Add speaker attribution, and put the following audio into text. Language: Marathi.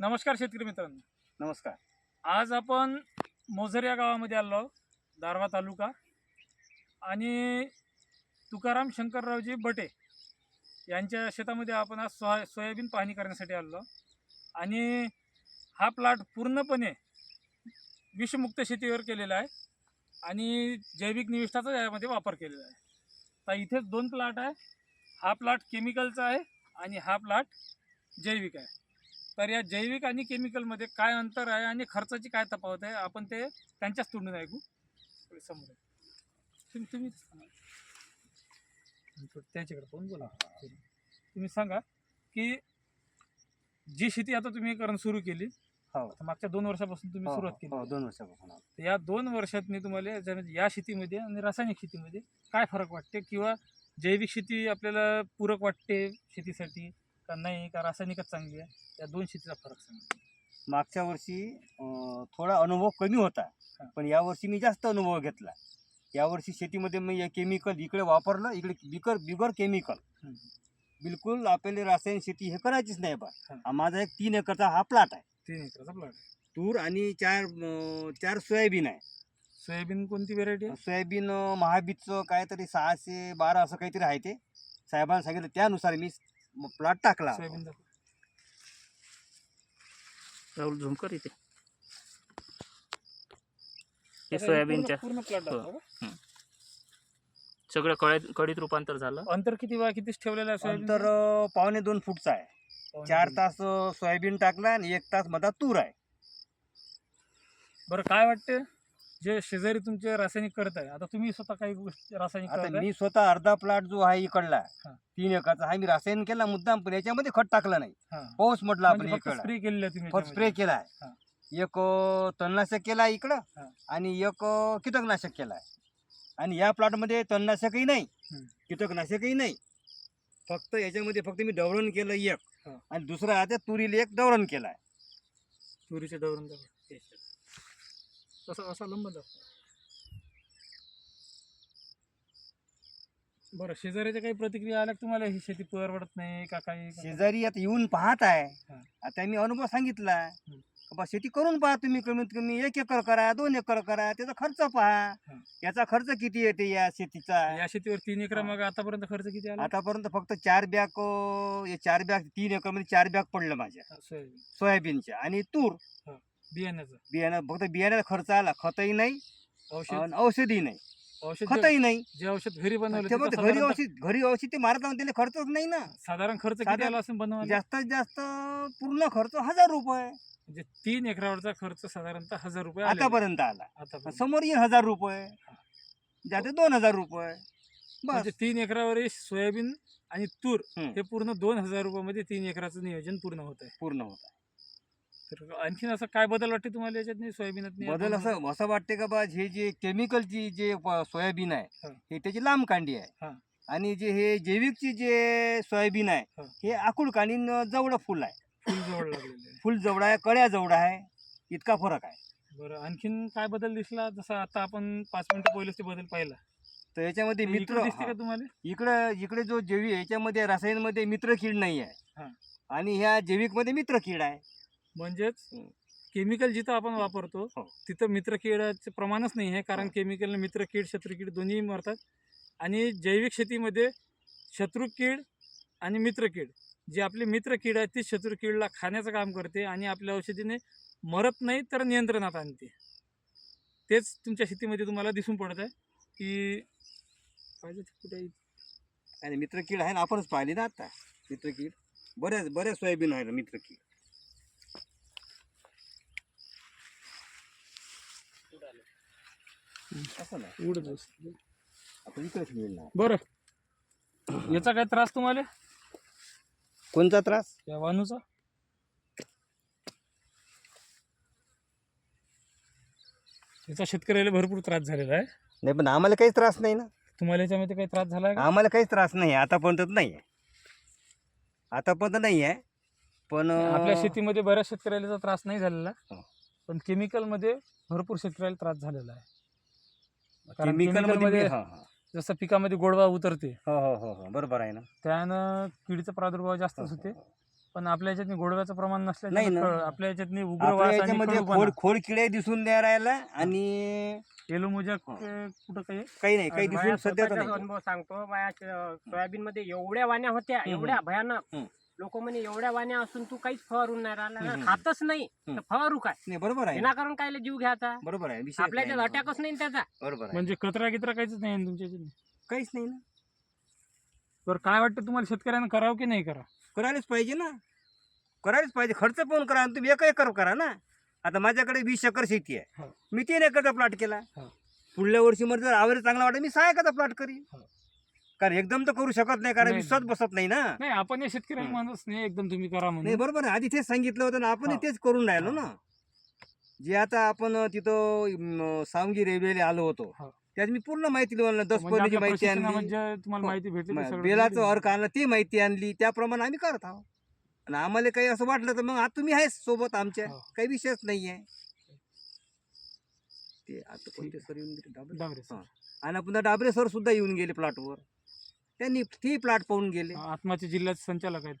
Speaker 1: नमस्कार शेतकरी मित्रांनो.
Speaker 2: नमस्कार.
Speaker 1: आज आपण मोझर या गावामध्ये आलो दारवा तालुका. आणि तुकाराम शंकररावजी बटे यांच्या शेतामध्ये आपण आज सोया सोयाबीन पाहणी करण्यासाठी आलो. आणि हा प्लॉट पूर्णपणे विषमुक्त शेतीवर केलेला आहे. आणि जैविक निविष्ठाचा यामध्ये वापर केलेला आहे. तर इथेच दोन प्लॉट आहे. हा प्लॉट केमिकलचा आहे आणि हा प्लॉट जैविक आहे. तर या जैविक आणि केमिकलमध्ये काय अंतर आहे आणि खर्चाची काय तफावत आहे? आपण ते त्यांच्याच तोंडून ऐकू. समोर. तुम्ही त्याच्याकडे बोला. तुम्ही सांगा की जी शेती आता तुम्ही करणं सुरू केली
Speaker 2: हो.
Speaker 1: मागच्या दोन वर्षापासून तुम्ही
Speaker 2: हो,
Speaker 1: सुरुवात
Speaker 2: हो,
Speaker 1: केली.
Speaker 2: हो, दोन वर्षापासून.
Speaker 1: या दोन वर्षात मी तुम्हाला या शेतीमध्ये आणि रासायनिक शेतीमध्ये काय फरक वाटते? किंवा जैविक शेती आपल्याला पूरक वाटते शेतीसाठी? का नाही? का रासायनिकच चांगली आहे? या दोन शेतीचा फरक सांगा.
Speaker 2: मागच्या वर्षी अं, थोडा अनुभव कमी होता.
Speaker 1: हा.
Speaker 2: पण यावर्षी मी जास्त अनुभव घेतला. यावर्षी शेतीमध्ये मी केमिकल इकडे वापरलं इकडे बिगर बिगर केमिकल
Speaker 1: हम्म.
Speaker 2: बिलकुल आपल्याला रासायनिक शेती हे करायचीच नाही बा.
Speaker 1: हा.
Speaker 2: माझा एक तीन एकरचा हा प्लॉट आहे.
Speaker 1: तीन एकराचा प्लॉट
Speaker 2: तूर आणि चार अं, चार सोयाबीन आहे.
Speaker 1: सोयाबीन कोणती व्हेरायटी आहे?
Speaker 2: सोयाबीन अं, महाबीजचं काहीतरी सहाशे बारा असं काहीतरी आहे ते. साहेबांनी सांगितलं त्यानुसार मी प्लॉट टाकला.
Speaker 1: सोयाबीन.
Speaker 3: राहुल झुमकर इथे. हे सोयाबीनच्या
Speaker 1: पूर्ण प्लॉट
Speaker 3: हो. सगळं कळीत कडीत रूपांतर झालं?
Speaker 1: अंतर किती वा कितीच ठेवलेलं आहे सोयाबीन
Speaker 2: अंतर अं, पावणे दोन फूटचा आहे. चार तास अं, सोयाबीन टाकला आणि एक तास मधा तूर आहे.
Speaker 1: बरं काय वाटते? जे शेजारी तुमचे रासायनिक करत आहे आता तुम्ही स्वतः काही गोष्टी रासायनिक
Speaker 2: आता
Speaker 1: करताय
Speaker 2: मी स्वतः अर्धा प्लॉट जो आहे इकडला
Speaker 1: हा.
Speaker 2: तीन एकरचा हा मी रासायन केला मुद्दाम पण याच्यामध्ये खत टाकलं नाही
Speaker 1: हा.
Speaker 2: पाऊस म्हटलं आपण
Speaker 1: म्हणजे फक्त स्प्रे केलेलं आहे तुम्ही
Speaker 2: फक्त स्प्रे
Speaker 1: याच्यामध्ये.
Speaker 2: केला
Speaker 1: हा.
Speaker 2: एक अं, तणनाशक केला इकडं
Speaker 1: हा.
Speaker 2: आणि एक अं, कीटकनाशक केला आणि या प्लॉटमध्ये तणनाशकही नाही
Speaker 1: हम्म.
Speaker 2: कीटकनाशकही नाही फक्त याच्यामध्ये फक्त मी डवरण केलं एक
Speaker 1: हा.
Speaker 2: आणि दुसरं आहे ते तुरीला एक डवरण केलं आहे
Speaker 1: तुरीचे डवरून दाखव असं लंब दाखव बरं शेजाऱ्याच्या काही प्रतिक्रिया आल्या का तुम्हाला? ही शेती परवडत नाही का काही?
Speaker 2: शेजारी आता येऊन पाहत आहे
Speaker 1: हा.
Speaker 2: आता मी अनुभव सांगितला.
Speaker 1: हम्म.
Speaker 2: का बा शेती करून पहा तुम्ही कमीत कमी. एक एकर करा दोन एकर करा त्याचा खर्च पहा. याचा खर्च किती येते या शेतीचा?
Speaker 1: या शेतीवर तीन एकर. मग आतापर्यंत खर्च किती आला?
Speaker 2: आतापर्यंत फक्त चार बॅग हे चार बॅग तीन एकरमध्ये चार बॅग पडलं माझ्या.
Speaker 1: सोयाबीन.
Speaker 2: सोयाबीनच्या. आणि तूर.
Speaker 1: बियाण्याचं.
Speaker 2: बियाणं फक्त बियाण्याचा खर्च आला खतही नाही
Speaker 1: औषध?
Speaker 2: आणि औषधी नाही.
Speaker 1: औषध जे-
Speaker 2: खतही नाही.
Speaker 1: जे औषध घरी बनवलं
Speaker 2: ते
Speaker 1: त्याचा
Speaker 2: फक्त घरी औषध घरी औषध ते मारत त्याला खर्चच नाही ना.
Speaker 1: साधारण खर्च किती
Speaker 2: साधारण-
Speaker 1: आला असेल बनवायला?
Speaker 2: जास्तीत जास्त पूर्ण खर्च हजार रुपये.
Speaker 1: म्हणजे तीन एकरावरचा खर्च साधारणतः हजार रुपये आलेला आहे.
Speaker 2: आतापर्यंत आला.
Speaker 1: आतापर्यंत.
Speaker 2: समोर येईल हजार रुपये. जाते दोन हजार रुपये. बस.
Speaker 1: म्हणजे तीन एकरावर हे सोयाबीन आणि तूर
Speaker 2: हम्म.
Speaker 1: हे पूर्ण दोन हजार रुपयामध्ये तीन एकराचं नियोजन पूर्ण होत आहे
Speaker 2: पूर्ण होत
Speaker 1: तर आणखीन असं काय बदल वाटते तुम्हाला याच्यात नाही सोयाबीनात
Speaker 2: बदल असं असं वाटते का बा हे जे केमिकलची जे सोयाबीन आहे
Speaker 1: हा.
Speaker 2: त्याची लांब कांडी आहे
Speaker 1: हा.
Speaker 2: आणि जे हे जैविकची जे सोयाबीन आहे
Speaker 1: हा.
Speaker 2: आकुळ कांडी जवळ फुल आहे
Speaker 1: फुल जवळ लागलेलं
Speaker 2: फुल जवळ आहे कळ्या जवळ आहे इतका फरक आहे
Speaker 1: बरं आणखीन काय बदल दिसला जसं आता आपण पाच मिनिटं पहिलेच ते बदल पाहिला
Speaker 2: तर याच्यामध्ये मित्र
Speaker 1: दिसते. का तुम्हाला
Speaker 2: इकडं इकडे जो जैविक याच्यामध्ये रासायनमध्ये मित्र कीड नाही. आहे आणि ह्या जैविकमध्ये मित्र कीड आहे
Speaker 1: म्हणजेच. केमिकल जिथं आपण वापरतो
Speaker 2: हो.
Speaker 1: तिथं मित्रकीडाचे प्रमाणच नाही आहे कारण
Speaker 2: हो.
Speaker 1: केमिकलनं मित्रकीड शत्रुकीड दोन्ही मरतात आणि जैविक शेतीमध्ये शत्रुकीड आणि मित्रकीड जी आपली मित्रकीड आहे ती शत्रुकीडला खाण्याचं काम करते आणि आपल्या औषधीने मरत नाही तर नियंत्रणात आणते तेच तुमच्या शेतीमध्ये तुम्हाला दिसून पडत आहे की पाहिजे कुठे आहे?
Speaker 2: आणि मित्र कीड आहे ना आपणच पाहिली ना आता मित्र कीड बऱ्याच बऱ्याच सोयाबीन आहे ना मित्र कीड असं नाही
Speaker 1: उडत असते.
Speaker 2: आपण इकडेच मिळणार
Speaker 1: बरं. याचा काय त्रास तुम्हाला?
Speaker 2: कोणता त्रास?
Speaker 1: या वानूचा? याचा शेतकऱ्याला भरपूर त्रास झालेला आहे.
Speaker 2: नाही पण आम्हाला काहीच त्रास नाही ना.
Speaker 1: तुम्हाला याच्यामध्ये काही त्रास झाला आहे का?
Speaker 2: आम्हाला काहीच त्रास नाही आहे. आतापर्यंत नाही आहे. आतापर्यंत नाही आहे. पण
Speaker 1: आपल्या शेतीमध्ये बऱ्याच शेतकऱ्याला याचा त्रास नाही झालेला.
Speaker 2: हो.
Speaker 1: पण केमिकलमध्ये भरपूर शेतकऱ्याला त्रास झालेला आहे. कारण जसं पिकामध्ये गोडवा उतरते
Speaker 2: हो हो हो हो बरोबर आहे ना
Speaker 1: त्यानं किडीचा प्रादुर्भाव जास्तच होते. पण आपल्या याच्यात गोडव्याचं प्रमाण
Speaker 2: नाही
Speaker 1: नसल्याने
Speaker 2: ना.
Speaker 1: आपल्या याच्यात उग्र
Speaker 2: आपल्या
Speaker 1: वास आणि
Speaker 2: याच्यामध्ये
Speaker 1: कडूपणा.
Speaker 2: खोड किडे दिसून नाही राहिला आणि
Speaker 1: येलो मोजॅक
Speaker 2: हा.
Speaker 1: अं, कुठं काही?
Speaker 2: काही नाही काही दिसून सध्या तर
Speaker 4: स्वतःचाच
Speaker 2: नाही
Speaker 4: अनुभव सांगतो माझ्या सोयाबीन मध्ये एवढ्या वाण्या होत्या
Speaker 2: हम्म.
Speaker 4: एवढ्या भयानक
Speaker 2: हम्म.
Speaker 4: लोक म्हणे एवढ्या वाण्या असून तू काहीच फवारून नाही राहिला. खातच नाही. तर फवारू काय?
Speaker 2: नाही बरोबर आहे.
Speaker 4: विनाकारण काय जीव घ्यायचा?
Speaker 2: बरोबर आहे विषय
Speaker 4: आपल्या
Speaker 2: नाही.
Speaker 4: याच्यात अटॅकच नाही त्याचा.
Speaker 2: बरोबर आहे.
Speaker 1: म्हणजे कचरा गित्रा काहीच नाही तुमच्या
Speaker 2: काहीच नाही ना.
Speaker 1: बरं काय वाटतं तुम्हाला शेतकऱ्यांना करावं की नाही करा?
Speaker 2: करायलाच पाहिजे ना. करायलाच पाहिजे. खर्च पण करा आणि तुम्ही एक एकर करा ना. आता माझ्याकडे वीस एकर शेती आहे.
Speaker 1: हो.
Speaker 2: मी तीन एकरचा प्लॉट केला.
Speaker 1: हो.
Speaker 2: पुढल्या वर्षी मध्ये जर आवरेज चांगला वाटत मी सहा एकरचा प्लॉट करीन.
Speaker 1: हो.
Speaker 2: कारण एकदम तर करू शकत नाही कारण
Speaker 1: नाही,
Speaker 2: विश्वास बसत नाही ना
Speaker 1: नाही आपण या
Speaker 2: हम्म.
Speaker 1: म्हणत नाही एकदम तुम्ही करा
Speaker 2: नाही
Speaker 1: म्हणून
Speaker 2: बरोबर आहे आधी तेच सांगितलं होतं ना आपण
Speaker 1: हो.
Speaker 2: तेच करून राहिलो. ना जे आता आपण तिथं म, सावंगी रेल्वेला आलो होतो
Speaker 1: हो.
Speaker 2: त्यात मी पूर्ण माहिती लिहिलं दस
Speaker 1: म्हणजे आपल्या
Speaker 2: माहिती आणली
Speaker 1: प्रशिक्षणामध्ये तुम्हाला
Speaker 2: हो.
Speaker 1: माहिती भेटली ते
Speaker 2: म-
Speaker 1: सगळं
Speaker 2: बेलाचं
Speaker 1: तुम्ही
Speaker 2: अर्क आणलं ती माहिती आणली त्याप्रमाणे आम्ही करत आहोत आणि आम्हाला काही असं वाटलं तर मग आता तुम्ही आहेच सोबत आमच्या
Speaker 1: हो.
Speaker 2: काही विषयच नाही आहे ते आता कोणते सर येऊन गेले
Speaker 1: डाबरे? सर.
Speaker 2: हा. आणि पुन्हा डाबरे सर सुद्धा येऊन गेले प्लॉटवर त्यांनी ती प्लॉट पाहून गेले.
Speaker 1: आत्माचे जिल्ह्याचे संचालक आहेत.